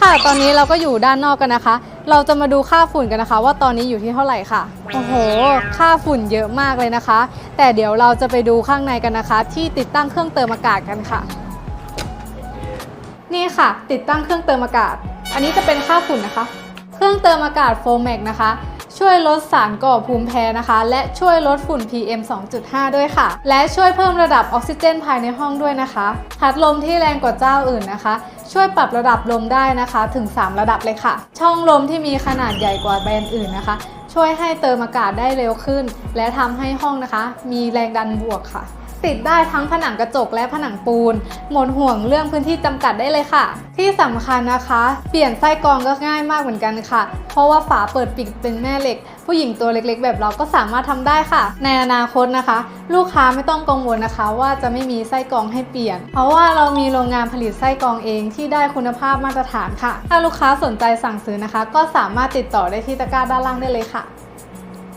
ค่ะ ตอนนี้เราก็อยู่ด้านนอกกันนะคะ เราจะมาดูค่าฝุ่นกันนะคะ ว่าตอนนี้อยู่ที่เท่าไหร่ค่ะ โอ้โห ค่าฝุ่นเยอะมากเลยนะคะ แต่เดี๋ยวเราจะไปดูข้างในกันนะคะ ที่ติดตั้งเครื่องเติมอากาศกันค่ะ นี่ค่ะ ติดตั้งเครื่องเติมอากาศ อันนี้จะเป็นค่าฝุ่นนะคะ เครื่องเติมอากาศโฟมแมกนะคะ ช่วยลดสารก่อภูมิแพ้นะคะ และช่วยลดฝุ่น PM 2.5 ด้วยค่ะ และช่วยเพิ่มระดับออกซิเจนภายในห้องด้วยนะคะ พัดลมที่แรงกว่าเจ้าอื่นนะคะ ช่วยปรับระดับลมได้นะคะถึง 3 ระดับเลยค่ะ ช่องลมที่มีขนาดใหญ่กว่าแบรนด์อื่นนะคะ ช่วยให้เติมอากาศได้เร็วขึ้น และทำให้ห้องนะคะ มีแรงดันบวกค่ะ ติดได้ทั้งผนังกระจกและผนังปูน หมดห่วงเรื่องพื้นที่จำกัดได้เลยค่ะ ที่สำคัญนะคะ เปลี่ยนไส้กรองก็ง่ายมากเหมือนกันค่ะ เพราะว่าฝาเปิดปิดเป็นแม่เหล็ก ผู้หญิงตัวเล็กๆ แบบเราก็สามารถทำได้ค่ะ ในอนาคตนะคะ ลูกค้าไม่ต้องกังวลนะคะ ว่าจะไม่มีไส้กรองให้เปลี่ยน เพราะว่าเรามีโรงงานผลิตไส้กรองเองที่ได้คุณภาพมาตรฐานค่ะ ถ้าลูกค้าสนใจสั่งซื้อนะคะ ก็สามารถติดต่อได้ที่ตะกร้าด้านล่างได้เลยค่ะ